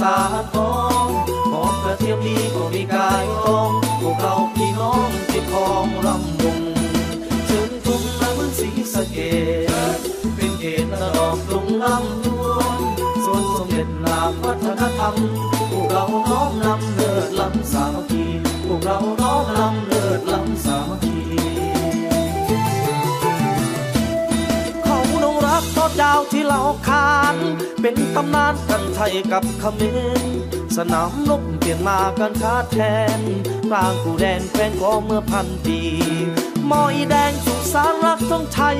สากองหอมกระเทียมดีก็มีกายตองพวกเราพี่น้องที่คองรำวง ลงลำดวนส่วนสมเด็จนามวัฒนธรรมพวกเราน้อมนำเลิศล้ำสามัคคีพวกเราน้อมนำเลิศล้ำสามัคคีทอดยาวที่เราคานเป็นตำนานกันไทยกับเขมรสนามลบเปลี่ยนมากันคาดแทนกลางกูแดนแคว้นก็เมื่อพันปี มอยแดงสุสารักต้องไทย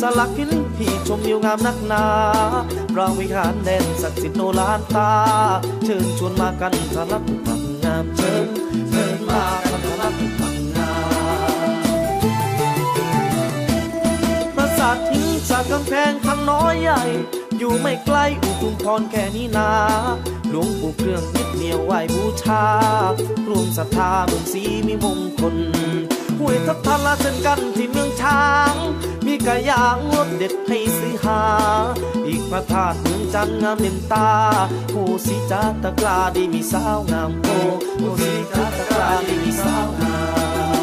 สลักหินพี่ชมยิวงามนักหนาเราวิหารแดนศักดิ์สิทธิ์โนลานตา เชิญชวนมากันสลักฝังงามเชิญเชิญมากันสลักฝังงามปราสาทหินจากกำแพงทั้งน้อยใหญ่อยู่ไม่ไกลอุทุมพรแค่นี้นา หลวงปู่เครื่องยึดเหนียวไหวบูชารวมศรัทธาเมืองสีมีมงคล ห้วยทับทันละเช่นกันที่เมืองช้าง มีกระยางรถเด็ดให้ซื้อหา อีกพระธาตุเมืองจันงามเด่นตาผู้สีจาตะกลาดีมีสาวงามโพผู้สีจาตะกลาดีมีสาวงาม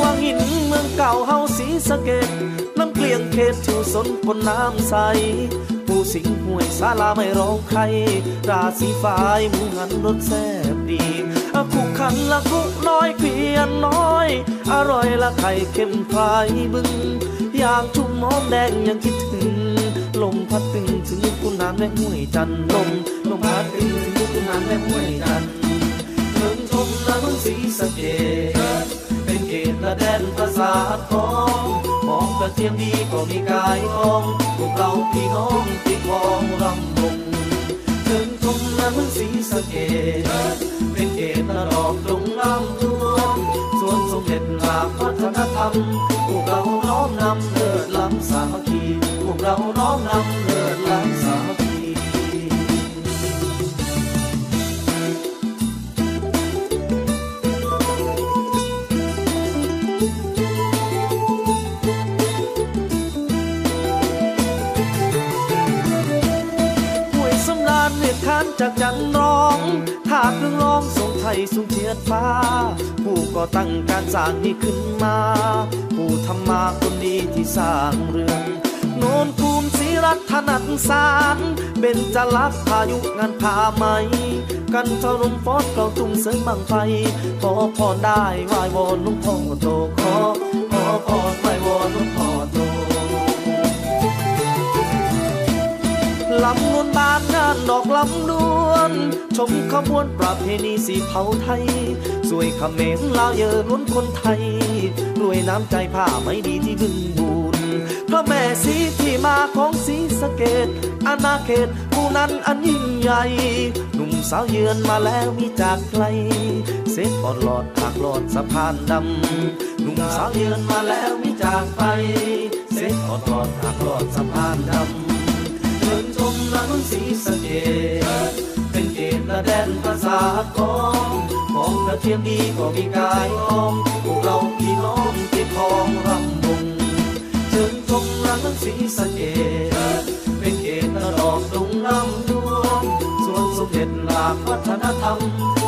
วังหินเมืองเก่าเฮาสีสะเก็ดน้ำเกลียงเขตชูสนบนน้ำใสผู้สิงห่วยศาลาไม่ร้องใครราศีฟ้ายมูหันรสแซบดี คุกขันละคุน้อยเกลียนน้อย อร่อยละไข่เค็มพายบึงอยากชุ่มน้อมแดงยังคิดถึง ลมพัดตึงถึงคุณนานแม่ห้วยจันลมลมพัดตึงถึงคุณนานแม่ห้วยจันเมืองชมละเมืองสีสะเกดเป็นเกตละแดนภาษาทองมองกระเทียมดีก็มีกายทองพวกเราพี่น้องที่คองรำวง เมืองสีสะเกดเป็นเกตละดอกลงลำดวงส่วนสมเด็จหลากวัฒนธรรมพวกเราน้อมนำเลิดล้ำสามัคคีพวกเราน้อมนำเลิานจากจันร้องถาดเรื่องร้องทรงไทยสูงเทียดฟ้า ผู้ก่อตั้งการสร้างนี้ขึ้นมา ผู้ทำมาคนดีที่สร้างเรืองโนนภูมิศรีรัตนัดสารเบญจลักษ์พายุงานผาไหม กันทรมฟอดเกลาตุ้มเสริมบังไฟ ขอพรได้ไหวายวอนหลุงพ่อโตขอขอพรไหวายวอนหลุงพ่อโตลำนวนบานงาน ดอกลำดวนชมขบวนประเพณีสีเผาไทย สวยขเขมรลาวเยอล้วนคนไทยรวยน้ำใจผ้าไม่ดีที่บึงบูนพระแม่สีที่มาของสีสะเกตอาณาเขตผู้นั้นอันยิ่งใหญ่หนุ่มสาวเยือนมาแล้วมีจากไกลเซ็ตอ่อนหลอดหากหลอดสะพานดำหนุ่มสาวเยือนมาแล้วมีจากไปเซ็ตอ่อนหลอดหากหลอดสะพานดำ ละนุนสีสะเกดเป็นเกตละแดนภาษาของของกระเทียมดีก็มีกายทองพวกเราพี่น้องที่คองรำวงเชิญชมละนุนสีสะเกดเป็นเกตละดอกดงลำดวงส่วนสมเด็จหลากวัฒนธรรม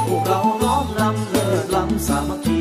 พวกเราน้อมนำเลิศล้ำสามัคคี